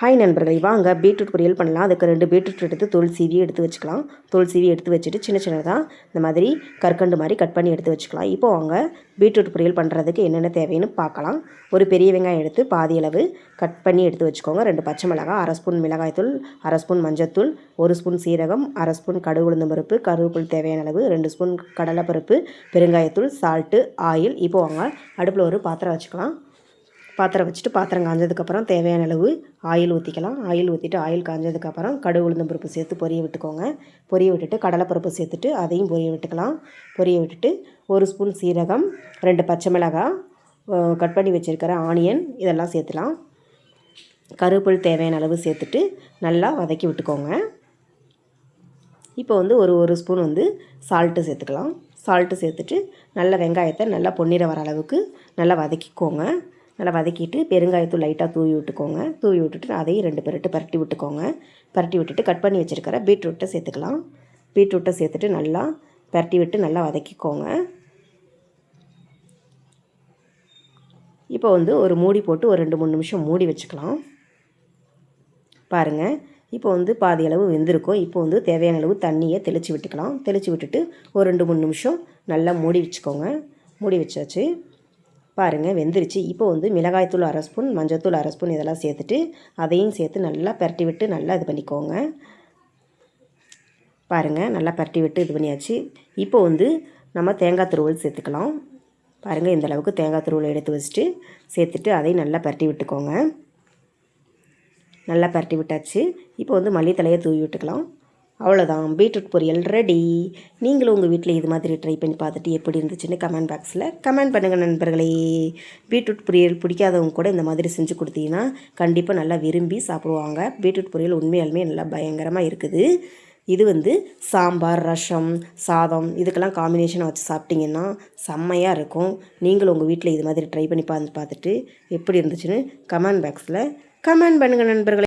Hi நண்பர்களே வாங்க beetroot பொரியல் பண்ணலாம். அதுக்கு ரெண்டு பீட்ரூட் எடுத்து தோல் சீவி எடுத்து வச்சுக்கலாம். தோல் சீவி எடுத்து வச்சுட்டு சின்ன சின்னதாக இந்த மாதிரி கற்கண்டு மாதிரி கட் பண்ணி எடுத்து வச்சுக்கலாம். இப்போ அவங்க பீட்ரூட் பொரியல் பண்ணுறதுக்கு என்னென்ன தேவைன்னு பார்க்கலாம். ஒரு பெரிய வெங்காயம் எடுத்து பாதி அளவு கட் பண்ணி எடுத்து வச்சுக்கோங்க. ரெண்டு பச்சை மிளகாய் அரை ஸ்பூன் மிளகாய்த்தூள் அரை ஸ்பூன் மஞ்சத்தூள் ஒரு ஸ்பூன் சீரகம் அரை ஸ்பூன் கடுகு உளுந்து பருப்பு கருவேப்பில் தேவையான அளவு ரெண்டு ஸ்பூன் கடலைப்பருப்பு பெருங்காயத்தூள் சால்ட்டு ஆயில் இப்போ வாங்க அடுப்பில் ஒரு பாத்திரம் வச்சுக்கலாம். பாத்திரம் வச்சுட்டு பாத்திரம் காஞ்சதுக்கப்புறம் தேவையான அளவு ஆயில் ஊற்றிக்கலாம் ஆயில் ஊற்றிட்டு ஆயில் காஞ்சதுக்கப்புறம் கடுகு உளுந்தம் பருப்பு சேர்த்து பொரிய விட்டுக்கோங்க. பொரிய விட்டுட்டு கடலைப்பருப்பு சேர்த்துட்டு அதையும் பொரிய விட்டுக்கலாம். பொரிய விட்டுட்டு ஒரு ஸ்பூன் சீரகம் ரெண்டு பச்சை மிளகாய் கட் பண்ணி வச்சுருக்கிற ஆனியன் இதெல்லாம் சேர்த்துலாம். கருவேப்பில் தேவையான அளவு சேர்த்துட்டு நல்லா வதக்கி விட்டுக்கோங்க. இப்போ வந்து ஒரு ஒரு ஸ்பூன் வந்து சால்ட்டு சேர்த்துக்கலாம். சால்ட்டு சேர்த்துட்டு நல்ல வெங்காயத்தை நல்லா பொன்னிற வர அளவுக்கு நல்லா வதக்கிக்கோங்க. நல்லா வதக்கிட்டு பெருங்காயத்தூள் லைட்டாக தூவி விட்டுக்கோங்க. தூவி விட்டுட்டு அதையும் ரெண்டு பெருட்டு பரட்டி விட்டுக்கோங்க. பரட்டி விட்டுட்டு கட் பண்ணி வச்சுருக்கிற பீட்ரூட்டை சேர்த்துக்கலாம். பீட்ரூட்டை சேர்த்துட்டு நல்லா பரட்டி விட்டு நல்லா வதக்கிக்கோங்க. இப்போ வந்து ஒரு மூடி போட்டு ஒரு ரெண்டு மூணு நிமிஷம் மூடி வச்சுக்கலாம். பாருங்கள் இப்போ வந்து பாதி அளவு வெந்திருக்கும். இப்போ வந்து தேவையான அளவு தண்ணியை தெளித்து விட்டுக்கலாம். தெளித்து விட்டுட்டு ஒரு ரெண்டு மூணு நிமிஷம் நல்லா மூடி வச்சுக்கோங்க. மூடி வச்சாச்சு. பாருங்கள் வெந்துருச்சு. இப்போ வந்து மிளகாய்த்தூள் அரை ஸ்பூன் மஞ்சத்தூள் அரை ஸ்பூன் இதெல்லாம் சேர்த்துட்டு அதையும் சேர்த்து நல்லா பரட்டி விட்டு நல்லா இது பண்ணிக்கோங்க. பாருங்கள் நல்லா பரட்டி விட்டு இது பண்ணியாச்சு. இப்போ வந்து நம்ம தேங்காய் துருவல் சேர்த்துக்கலாம். பாருங்கள் இந்த அளவுக்கு தேங்காய் துருவல் எடுத்து வச்சுட்டு சேர்த்துட்டு அதையும் நல்லா பரட்டி விட்டுக்கோங்க. நல்லா பரட்டி விட்டாச்சு. இப்போ வந்து மல்லித்தலையை தூவி விட்டுக்கலாம். அவ்வளோதான் பீட்ரூட் பொரியல் ரெடி நீங்களும் உங்கள் வீட்டில் இது மாதிரி ட்ரை பண்ணி பார்த்துட்டு எப்படி இருந்துச்சுன்னு கமெண்ட் பாக்ஸில் கமெண்ட் பண்ணுங்கள் நண்பர்களே. பீட்ரூட் பொரியல் பிடிக்காதவங்க கூட இந்த மாதிரி செஞ்சு கொடுத்தீங்கன்னா கண்டிப்பாக நல்லா விரும்பி சாப்பிடுவாங்க. பீட்ரூட் பொரியல் உண்மையாலுமே நல்லா பயங்கரமாக இருக்குது. இது வந்து சாம்பார் ரசம் சாதம் இதுக்கெல்லாம் காம்பினேஷனாக வச்சு சாப்பிட்டிங்கன்னா செம்மையாக இருக்கும். நீங்களும் உங்கள் வீட்டில் இது மாதிரி ட்ரை பண்ணி பார்த்து பார்த்துட்டு எப்படி இருந்துச்சுன்னு கமெண்ட் பாக்ஸில் கமெண்ட் பண்ணுங்கள் நண்பர்களே.